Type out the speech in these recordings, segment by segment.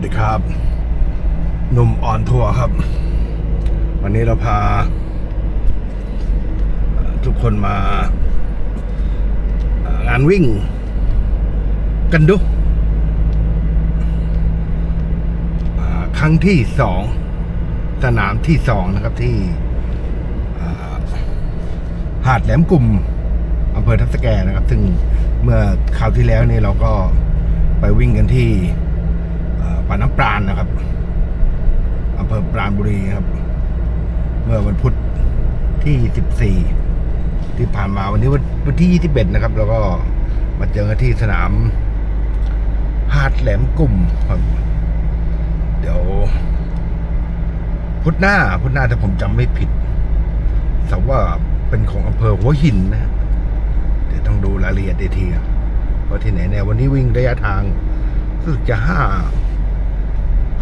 วัสดีครับหนุ่มออนทัวร์ครับ วันนี้เราพา ทุกคนมางานวิ่ง กันดูครั้งที่สองสนามที่สองนะครับที่หาดแหลมกลุ่มอำเภอทับสแกนะครับ ซึ่งเมื่อคราวที่แล้วนี่เราก็ไปวิ่งกันที่ ป่าน้ำปราณนะครับอำเภอปราณบุรีครับ เมื่อวันพุธที่ 14 ที่ผ่านมาวันนี้วันที่ 21 นะครับ แล้วก็มาเจอกันที่สนามหาดแหลมกลุ่มครับ เดี๋ยว พุธหน้าพุธหน้าถ้าผมจำไม่ผิดแต่ว่าเป็นของอำเภอหัวหินนะ เดี๋ยวต้องดูรายละเอียดอีทีครับว่าที่ไหนเนี่ยวันนี้วิ่งระยะทางรู้สึกจะห้า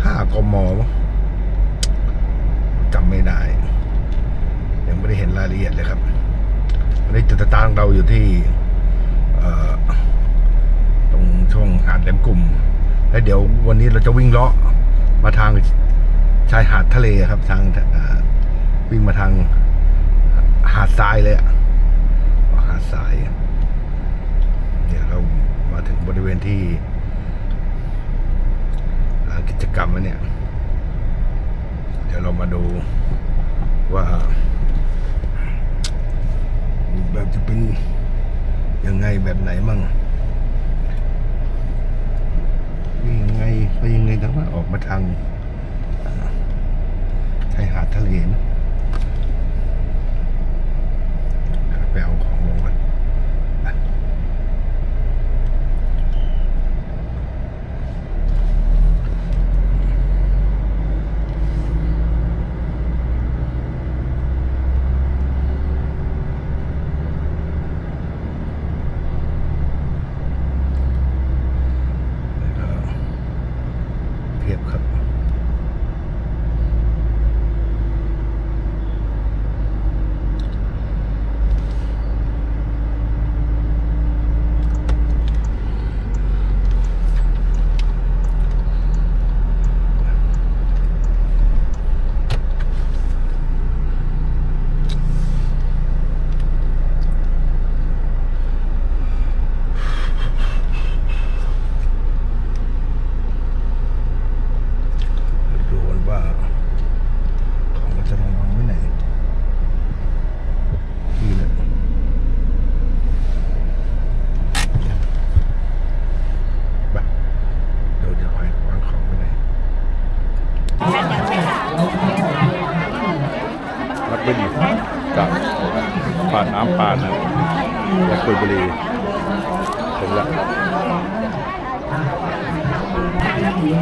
ห้ากมจำไม่ได้ ยังไม่ได้เห็นรายละเอียดเลยครับวันนี้จุดตาร์ทเราอยู่ที่ตรงช่วงหาดแหลมกลุ่ม แล้วเดี๋ยววันนี้เราจะวิ่งเลาะมาทางชายหาดทะเลครับ ทางวิ่งมาทางหาดทรายเลยอะหาดทรายเดี๋ยวเรามาถึงบริเวณที่ กิจกรรมอันเนี่ย เดี๋ยวเรามาดูว่า แบบจะเป็นยังไงแบบไหนมั่งยังไงไปยังไงกันว่าออกมาทางชายหาดทะเลนะเดี๋ยวไปเอาของลงกันไป แล้วก็เทียบครับ ดูกันว่า ของเราจะลงวางไว้ไหนนี่แหละไปเดี๋ยวเดี๋ยวให้วางของไว้ไหนนักบินจากปาดน้ำปาดนะและคุยบุรีถึงแล้วตามนี้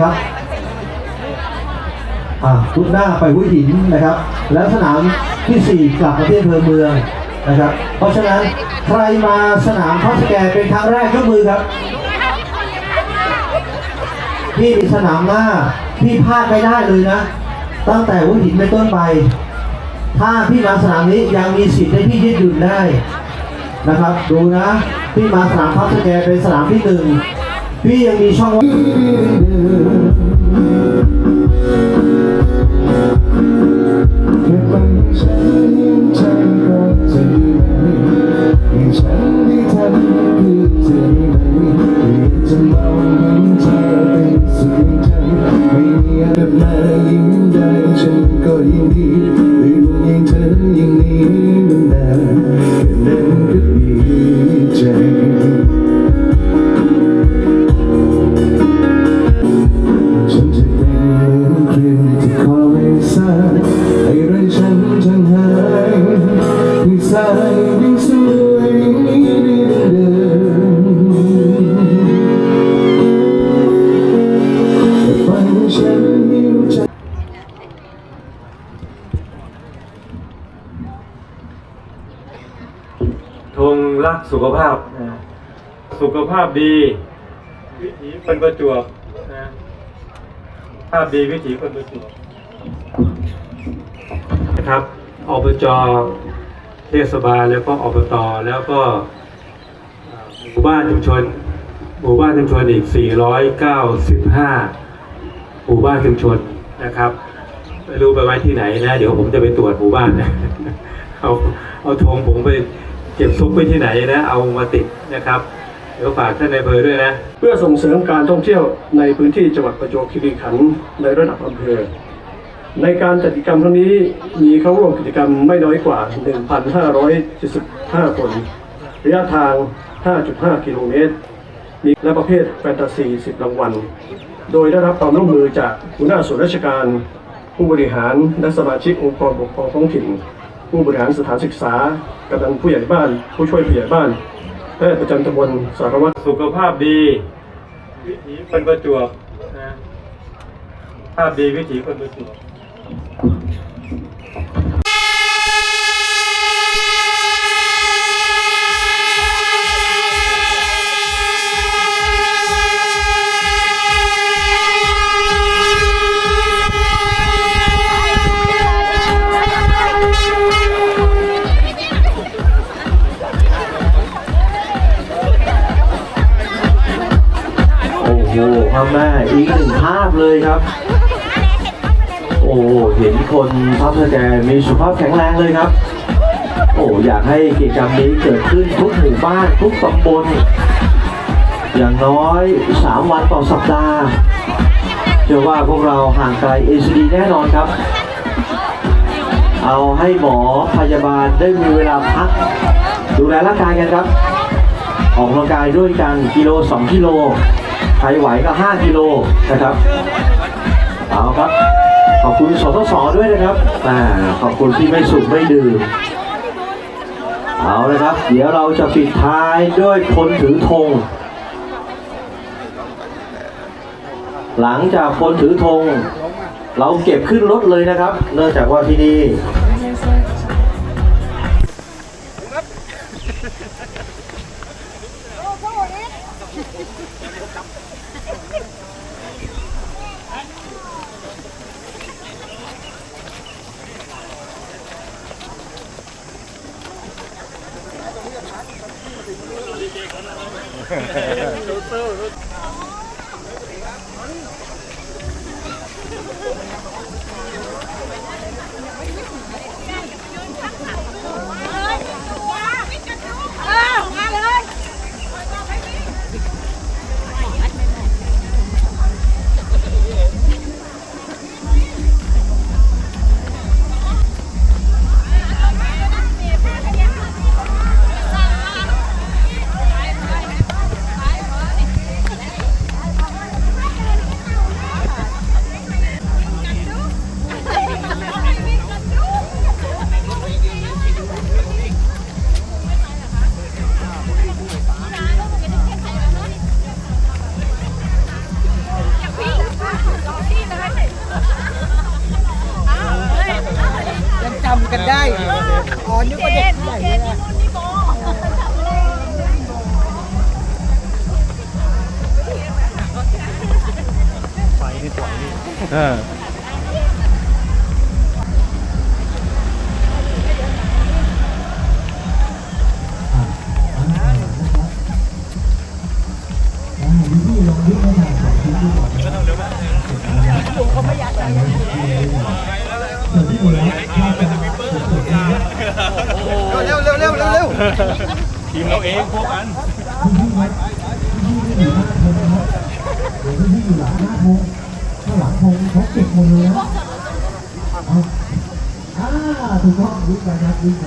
ครับอ่าพุธหน้าไปหัวหินนะครับ แล้วสนามที่ 4 กลับมาที่อำเภอเมืองนะครับ เพราะฉะนั้นใครมาสนามทับสแกเป็นครั้งแรกยกมือครับพี่สนามหน้าพี่พลาดไม่ได้เลยนะ ตั้งแต่หัวหินเป็นต้นไป ถ้าพี่มาสนามนี้ยังมีสิทธิ์ให้พี่ยืดหยุ่นได้นะครับ ดูนะพี่มาสนามทับสแกเป็นสนามที่หนึ่งพี่ยังมีช่องว่าง ใสายยิ่งสวยนี้ได้เดินแต่ฝันฉันหิวใจธงรักสุขภาพนะสุขภาพดี วิถีคนประจวบนะภาพดีวิถีคนประจวบนะครับอบจ เทศบาลแล้วก็อบตแล้วก็หมู่บ้านชุมชนหมู่บ้านชุมชนอีก 495 หมู่บ้านชุมชนนะครับไม่รู้ไปไว้ที่ไหนนะ เดี๋ยวผมจะไปตรวจหมู่บ้านนะเอาเอาธงผมไปเก็บซุกไว้ที่ไหนนะ เอามาติดนะครับ เดี๋ยวฝากท่านในายอำเภอด้วยนะ เพื่อส่งเสริมการท่องเที่ยวในพื้นที่จังหวัดประจวบคีรีขันธ์ในระดับอำเภอ ในการจัดกิจกรรมครั้งนี้มีเข้าร่วมกิจกรรมไม่น้อยกว่า 1,575 คน ระยะทาง 5.5 กิโลเมตร มีและประเภทแฟนตาซี 10 รางวัล โดยได้รับความร่วมมือจากหัวหน้าส่วนราชการ ผู้บริหารและสมาชิกองค์กรปกครองท้องถิ่น ผู้บริหารสถานศึกษากำนันผู้ใหญ่บ้าน ผู้ช่วยผู้ใหญ่บ้านแพทย์ประจำตำบลสารวัตรสุขภาพดีวิถีคนประจวบนะภาพดีวิถีคนประจวบ โอ้โหพ่อแม่อีกหนึ่งภาพเลยครับ โอ้เห็นคนทัพสแกมีสุขภาพแข็งแรงเลยครับ โอ้อยากให้กิจกรรมนี้เกิดขึ้นทุกหมู่บ้านทุกตำบลอย่างน้อย 3 วันต่อสัปดาห์เชื่อว่าพวกเราห่างไกล ACD แน่นอนครับ เอาให้หมอพยาบาลได้มีเวลาพัก ดูแลร่างกายกันครับ ออกกำลังกายด้วยกันกิโล 2 กิโล ใครไหวก็ 5 กิโลนะครับ เอาครับ คุณสสสด้วยนะครับอ่าขอบคุณที่ไม่สูบไม่ดื่ม เอาเลยครับ เดี๋ยวเราจะปิดท้ายด้วยคนถือธง หลังจากคนถือธง เราเก็บขึ้นรถเลยนะครับ เนื่องจากว่าที่นี่ เร็วเร็วเร็วเร็วเร็วเอ่าถูกต้องวิ่งไปครับวิ่งไป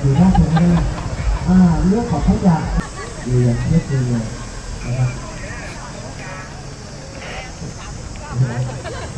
อยู่หน้าผมเลยอ่าเรื่องของขยะเรียนเรียบเรียนะครับชั่ว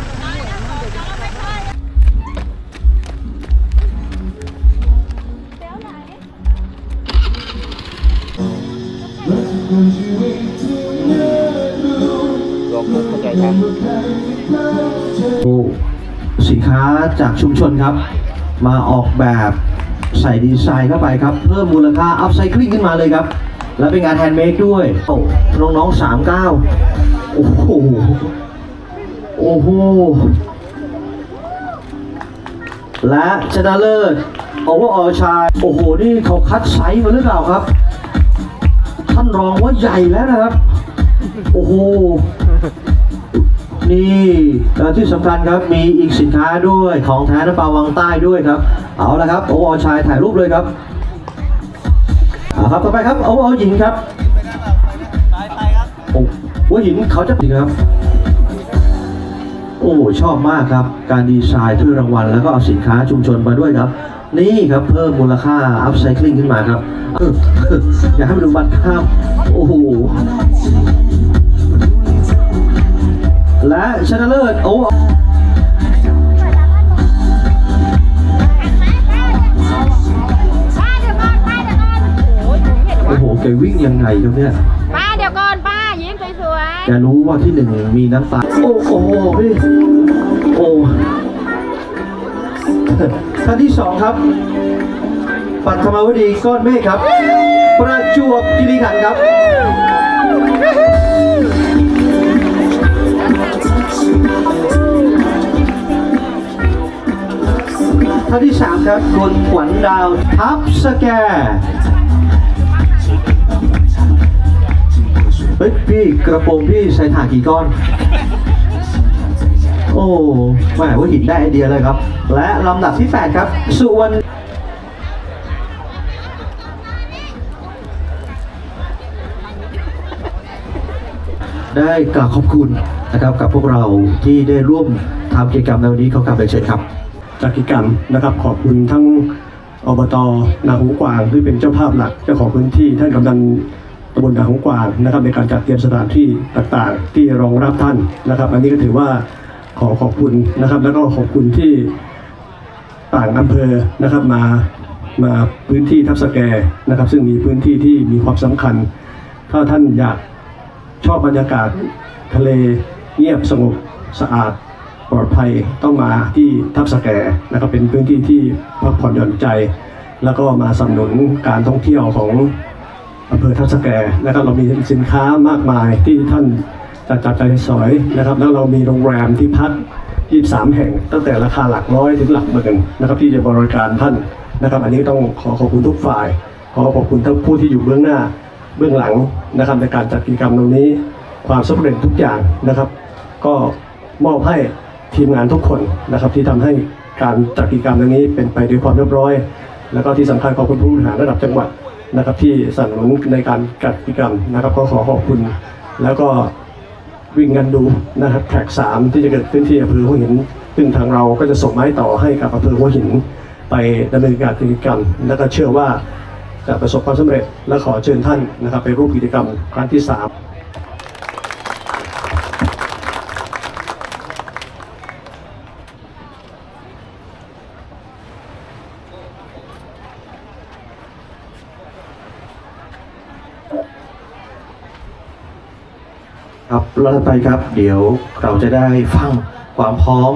งมีตัวสินค้าจากชุมชนครับ มาออกแบบใส่ดีไซน์เข้าไปครับ เพิ่มมูลค่าอัพไซคลิงขึ้นมาเลยครับ และเป็นงานแฮนด์เมดด้วยน้องๆสามเก้าโอ้โหโอ้โหและชนะเลิศโอเวอร์ออชาย โอ้โห นี่เขาคัดไซส์มาหรือเปล่าครับ ท่านรองว่าใหญ่แล้วนะครับ โอ้โห นี่และที่สำคัญครับมีอีกสินค้าด้วยของแท้น้ำปลาวังใต้ด้วยครับ เอาละครับโอวอชายถ่ายรูปเลยครับเอาครับต่อไปครับโอวอหญิงครับโอ้หัวหินเขาจะปิดครับ โอ้ชอบมากครับ การดีไซน์ถ้วยรางวัล แล้วก็เอาสินค้าชุมชนมาด้วยครับ นี่ครับเพิ่มมูลค่าอัพไซคลิงขึ้นมาครับเอออยากให้ไปดูบัตรข้ามโอ้โห และชนะเลิศโอ้ป้าเดี๋ยวก่อนป้าเดี๋ยวก่อนโอ้ยผมเห็นโอ้โหแกวิ่งยังไงครับเนี่ย ป้าเดี๋ยวก่อนป้ายิ้มสวยแกรู้ว่าที่หนึ่งมีน้ำตา โอ้โหพี่โอ้ ท่านที่สองครับ ปัทมวดีก้อนเมฆครับ ประจวบคีรีขันธ์ครับท่านที่สามครับคุณขวัญดาวทับสแกเฮ้ยพี่กระโปรงพี่ใส่ถ่านกี่ก้อน โอ้แม่ว่าหินได้ไอเดียเลยครับ และลำดับที่ 8 ครับ สุวรรณได้กล่าวขอบคุณนะครับกับพวกเราที่ได้ร่วมทำกิจกรรมในวันนี้เขากลับไปเชิญครับจัดกิจกรรมนะครับขอบคุณทั้งอบตนาหูกวางที่เป็นเจ้าภาพหลักเจ้าของพื้นที่ท่านกำนันตำบลนาหูกวางนะครับในการจัดเตรียมสถานที่ต่างๆ ที่รองรับท่านนะครับ อันนี้ก็ถือว่า ขอขอบคุณนะครับ แล้วก็ขอบคุณที่ต่างอำเภอนะครับมามาพื้นที่ทับสแกนะครับ ซึ่งมีพื้นที่ที่มีความสำคัญ ถ้าท่านอยากชอบบรรยากาศทะเลเงียบสงบสะอาดปลอดภัยต้องมาที่ทับสแกนะครับเป็นพื้นที่ที่พักผ่อนหย่อนใจ แล้วก็มาสนับสนุนการท่องเที่ยวของอำเภอทับสแกนะครับเรามีสินค้ามากมายที่ท่าน จะจัดใจสอยนะครับ แล้วเรามีโรงแรมที่พัก 23 แห่ง ตั้งแต่ราคาหลักร้อยถึงหลักหมื่นนะครับ ที่จะบริการท่านนะครับ อันนี้ต้องขอขอบคุณทุกฝ่าย ขอขอบคุณทั้งผู้ที่อยู่เบื้องหน้าเบื้องหลังนะครับในการจัดกิจกรรมตรงนี้ ความสำเร็จทุกอย่างนะครับ ก็มอบให้ทีมงานทุกคนนะครับที่ทำให้การจัดกิจกรรมตรงนี้เป็นไปด้วยความเรียบร้อย แล้วก็ที่สำคัญขอบคุณผู้บริหารระดับจังหวัดนะครับที่สนับสนุนในการจัดกิจกรรมนะครับก็ขอขอบคุณ แล้วก็ วิ่งกันดูนะครับแท็กสามที่จะเกิดขึ้นที่อำเภอหัวหิน ซึ่งทางเราก็จะส่งไม้ต่อให้กับอำเภอหัวหิน ไปดำเนินการกิจกรรม และก็เชื่อว่าจะประสบความสำเร็จและขอเชิญท่านนะครับไปร่วมกิจกรรมครั้งที่ 3 ล้วต่อไปครับ เดี๋ยวเราจะได้ฟังความพร้อม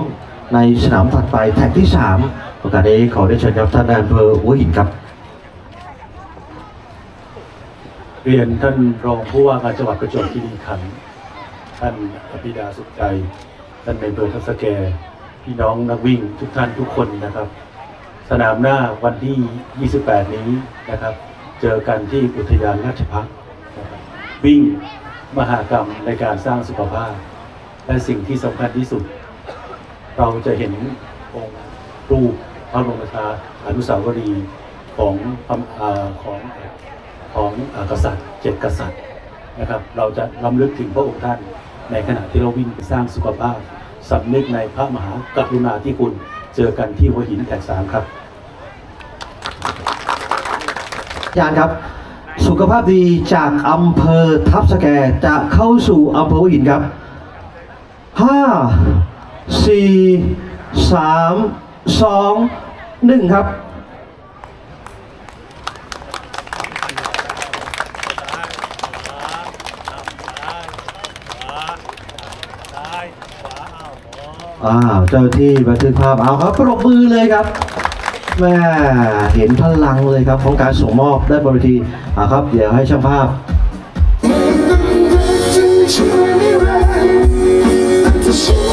ในสนามถัดไปแท็กที่3โอกาสนี้ขอได้เชิญครับท่านนายอำเภอหัวหินครับ เรียนท่านรองผู้ว่าการจังหวัดประจวบคีรีขันธ์ท่านอภิดาสุขใจ ท่านในอำเภอทับสแก พี่น้องนักวิ่งทุกท่านทุกคนนะครับ สนามหน้าวันที่ 28 นี้นะครับ เจอกันที่อุทยานราชพักษ์วิ่ง มหากรรมในการสร้างสุขภาพ และสิ่งที่สำคัญที่สุด เราจะเห็นองค์รูปพระบรมชาอนุสาวรีย์ของของของกษัตริย์เจ็ดกษัตริย์นะครับ เราจะรำลึกถึงพระองค์ท่าน ในขณะที่เราวิ่งสร้างสุขภาพสำนึกในพระมหากรุณาธิคุณเจอกันที่หัวหินแท็กสามครับอาจารย์ครับ สุขภาพดีจากอำเภอทับสแกจะเข้าสู่อำเภอหัวหินครับห้าสี่สามสองหนึ่งครับ อ้าว เจ้าที่บันทึกภาพเอาครับปรบมือเลยครับ แม่เห็นพลังเลยครับของการส่งมอบได้บนเวทีอ่าครับ เดี๋ยวให้ช่างภาพยัง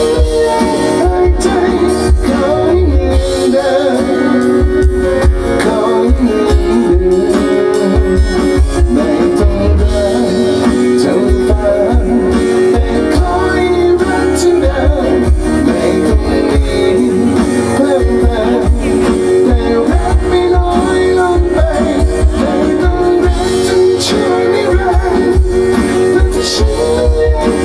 Thank you.